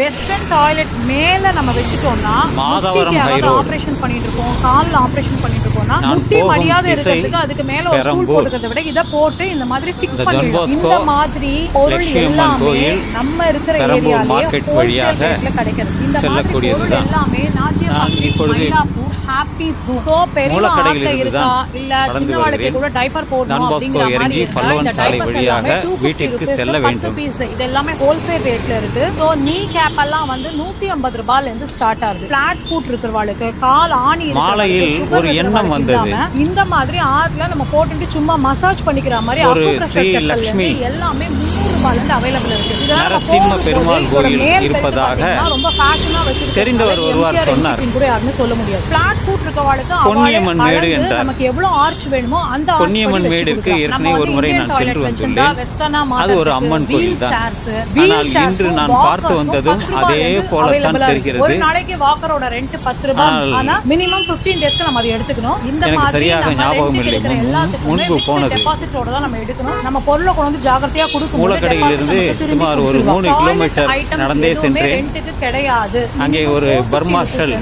Western toilet மேல நம்ம வச்சுட்டோம்னா மாதவரம். ஆபரேஷன் பண்ணிட்டு இருக்கோம் கால்ல ஆபரேஷன் பண்ணிட்டு இருக்கோம்னா முட்டி திசை இருக்கிறதுக்கு அதுக்கு மேல ஒரு ஸ்டூல். போட்டுக்கிறத விட இத போட்டு இந்த மாதிரி ஃபிக்ஸ் Bosco, இந்த மாதிரி பொருள் எல்லாமே நம்ம இருக்கிற market wholesale வழியாக கிடைக்கிறது இந்த மாதிரி பொருள். எல்லாமே factory, இப்பொழுது ஹாப்பி ஸோ பெரிய இருந்து இருக்கா இல்ல சின்ன வாழ்க்கை. கூட டைப்பர் போடணும் அப்படிங்கிற மாதிரி இந்த சாலை diapers வழியாக எல்லாமே 250 வீட்டிற்கு செல்ல வேண்டும். piece. இது எல்லாமே ஹோல்சேல் ரேட்ல இருக்கு ஸோ நீ கேப் எல்லாம் வந்து நூத்தி ஐம்பது ரூபாயில இருந்து ஸ்டார்ட் ஆகுது பிளாட் ஃபுட் இருக்கிறவாளுக்கு கால் ஆணி மாலையில் ஒரு எண்ணம் வந்தது. இந்த மாதிரி ஆறுல நம்ம போட்டுட்டு சும்மா மசாஜ் பண்ணிக்கிற மாதிரி ஒரு ஸ்ரீ இருந்து எல்லாமே முந்நூறு ரூபாயில இருந்து அவைலபிள் இருக்கு இதெல்லாம் நம்ம நரசிம்ம பெருமாள் கோயில் இருப்பதாக தெரிந்தவர் ஒருவர் சொன்னார். கூட யாருமே சொல்ல முடியாது பிளாட் ஃபுட் இருக்கவாளுக்கு பொன்னியம்மன் மேடு என்றார். நமக்கு எவ்வளவு ஆர்ச் வேணுமோ அந்த பொன்னியம்மன் கொடுக்கலாம். ஏற்கனவே ஒரு முறை நான் சென்று வந்துள்ளேன். அது ஒரு அம்மன் கோயில் தான். ஆனால் இன்று நான் பார்த்து வந்ததும் அதே போலத்தான். தெரிகிறது. ஒரு நாளைக்கு வாக்கரோட ரெண்ட் பத்து ரூபாய் ஆனா மினிமம் 15 டேஸ்க்கு நம்ம அதை எடுத்துக்கணும் இந்த மாதிரி சரியாக ஞாபகம் இல்லை. முன்பு போனது. ஓட தான் நம்ம எடுக்கணும் நம்ம பொருளை கொண்டு வந்து ஜாகிரதையா கொடுக்கும் மூலக்கடையிலிருந்து சுமார் ஒரு மூணு கிலோமீட்டர் நடந்தே சென்றேன். கிடையாது அங்கே ஒரு Minimum 450 பர்மாஷல்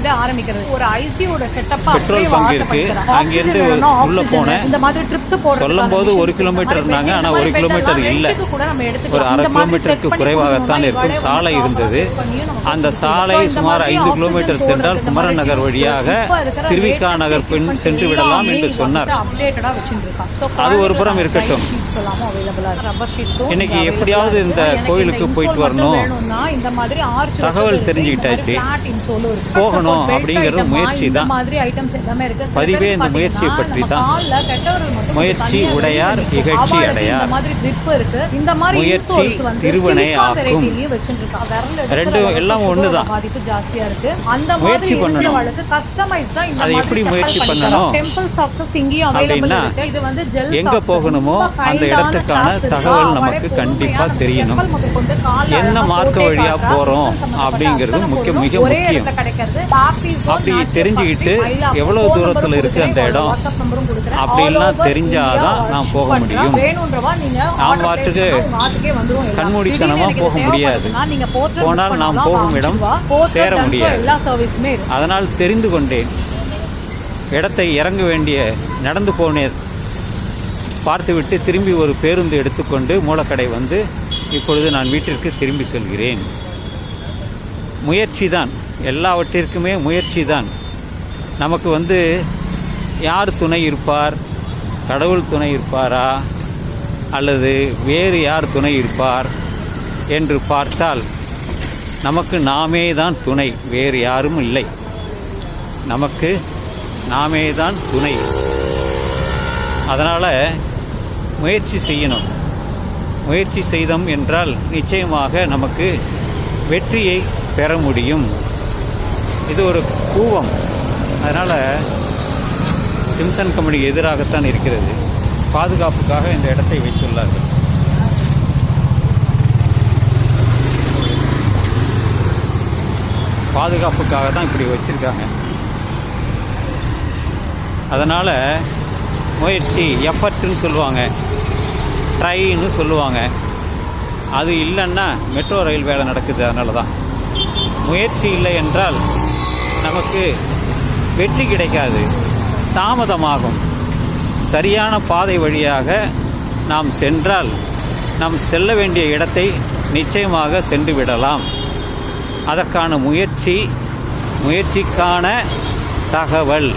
ஒரு ஐசியோட செட்டப் பெட்ரோல் பங்க் இருக்கு. அங்கிருந்து உள்ள போனேன். இந்த மாதிரி ட்ரிப்ஸ் போடுறதுக்கான சொல்லும்போது ஒரு கிலோமீட்டர் இருந்தாங்க. ஆனா இந்த ஒரு கிலோமீட்டர் இல்ல. ஒரு அரை கிலோமீட்டருக்கு குறைவாகத்தான் இருக்கும் சாலை இருந்தது அந்த. சாலை சுமார் ஐந்து கிலோமீட்டர் சென்றால் குமரன் நகர் வழியாக திருவிக்கா நகர் பின் சென்று விடலாம் என்று சொன்னார் அது ஒரு புறம் இருக்கட்டும். இன்னைக்கு எப்படியாவது. இந்த கோயிலுக்கு போயிட்டு வரணும். இந்த மாதிரி arch தகவல். தெரிஞ்சுக்கிட்டாச்சு. போகணும் Support belt அப்படிங்கிற item ஆ முயற்சி இந்த தான். மாதிரி items எல்லாமே இருக்கு. சில பதிவே இந்த முயற்சியை பற்றி தான். முயற்சி உடையார். இகழ்ச்சி அடையார். மாதிரி grip இருக்கு. இந்த மாதிரி முயற்சி திருவினை ரெண்டும் அளவுக்கு எல்லாம் ஒண்ணுதான். பாதிப்பு ஜாஸ்தியா இருக்கு. அந்த முயற்சி பண்ணணும். அதை எப்படி முயற்சி பண்ணி பண்ணணும்? அப்படின்னா, எங்க. போகணுமோ அந்த இடத்துக்கான? தகவல் நமக்கு பொறுமையா கண்டிப்பா நம்ம தெரியணும். என்ன மார்க்க போட்டே வழியா காட்டுறா. போறோம் சம்பந்தப்பட்ட அப்படிங்கிறது முக்கிய- மிக முக்கியம். அப்படி தெரிஞ்சுக்கிட்டு phone தூரத்துல number இருக்கு அந்த. இடம். அப்படின்லாம் தெரிஞ்சாதான் India நான் போக முடியும். place பாட்டுக்கு பண்ணா உங்க ஆத்துக்கே வந்துரும் எல்லாம். கண்மூடித்தனமா திடீர்னு எனக்கு போக முடியாது. போனால் நாம் போகும் இடம் சேர முடியாது. அதனால் தெரிந்து கொண்டேன் இடத்தை இறங்க வேண்டிய நடந்து போனேன் பார்த்துவிட்டு திரும்பி ஒரு பேருந்து எடுத்துக்கொண்டு மூலக்கடை வந்து இப்பொழுது நான் வீட்டிற்கு திரும்பி செல்கிறேன். முயற்சி தான் எல்லாவற்றிற்குமே முயற்சி தான் நமக்கு வந்து யார் துணை இருப்பார்? கடவுள் துணை இருப்பாரா? அல்லது வேறு யார் துணை இருப்பார்? என்று பார்த்தால் நமக்கு நாமே தான் துணை வேறு யாரும் இல்லை. நமக்கு நாமே தான் துணை. அதனால் முயற்சி செய்யணும். முயற்சி செய்தோம் என்றால் நிச்சயமாக நமக்கு வெற்றியை பெற முடியும். இது ஒரு கூவம். அதனால் சிம்சன் கம்பெனிக்கு எதிராகத்தான் இருக்கிறது. பாதுகாப்புக்காக இந்த இடத்தை வைத்துள்ளார்கள். பாதுகாப்புக்காக தான் இப்படி வச்சுருக்காங்க. அதனால் முயற்சி எஃபர்ட்னு சொல்லுவாங்க. ட்ரைன்னு சொல்லுவாங்க. அது இல்லைன்னா மெட்ரோ ரயில் வேலை நடக்குது அதனால தான் முயற்சி இல்லை என்றால் நமக்கு வெற்றி கிடைக்காது. தாமதமாகும். சரியான பாதை வழியாக நாம் சென்றால் நாம் செல்ல வேண்டிய இடத்தை நிச்சயமாக சென்று விடலாம். அதற்கான முயற்சி முயற்சிக்கான தகவல்.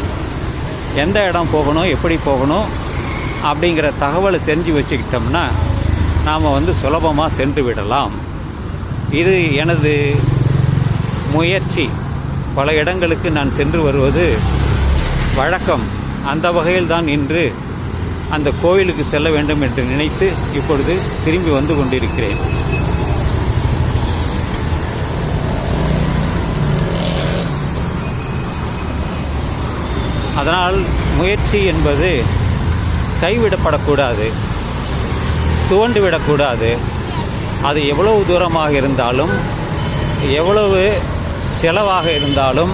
எந்த இடம் போகணும் எப்படி போகணும் அப்படிங்கிற தகவலை தெரிஞ்சு வச்சுக்கிட்டோம்னா நாம் வந்து சுலபமாக சென்று விடலாம். இது எனது முயற்சி. பல இடங்களுக்கு நான் சென்று வருவது வழக்கம். அந்த வகையில் தான் இன்று அந்த கோவிலுக்கு செல்ல வேண்டும் என்று நினைத்து இப்பொழுது திரும்பி வந்து கொண்டிருக்கிறேன். அதனால் முயற்சி என்பது கைவிடப்படக்கூடாது துவண்டுவிடக்கூடாது. அது எவ்வளவு தூரமாக இருந்தாலும் எவ்வளவு செலவாக இருந்தாலும்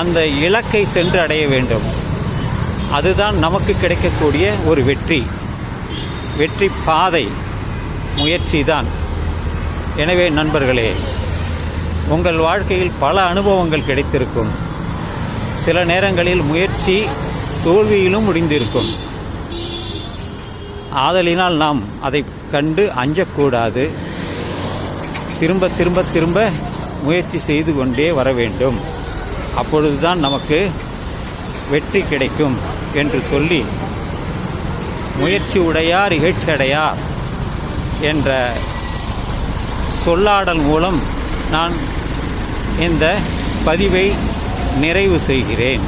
அந்த இலக்கை சென்று அடைய வேண்டும். அதுதான் நமக்கு கிடைக்கக்கூடிய ஒரு வெற்றி. வெற்றி பாதை முயற்சி தான். எனவே நண்பர்களே உங்கள் வாழ்க்கையில் பல அனுபவங்கள் கிடைத்திருக்கும். சில நேரங்களில் முயற்சி தோல்வியிலும் முடிந்திருக்கும். ஆதலினால் நாம் அதை கண்டு அஞ்சக்கூடாது. திரும்ப திரும்ப திரும்ப முயற்சி செய்து கொண்டே வர வேண்டும். அப்பொழுதுதான் நமக்கு வெற்றி கிடைக்கும் என்று சொல்லி முயற்சி உடையார் இகழ்ச்சியடையார் என்ற சொல்லாடல் மூலம் நான் இந்த பதிவை நிறைவு செய்கிறேன்.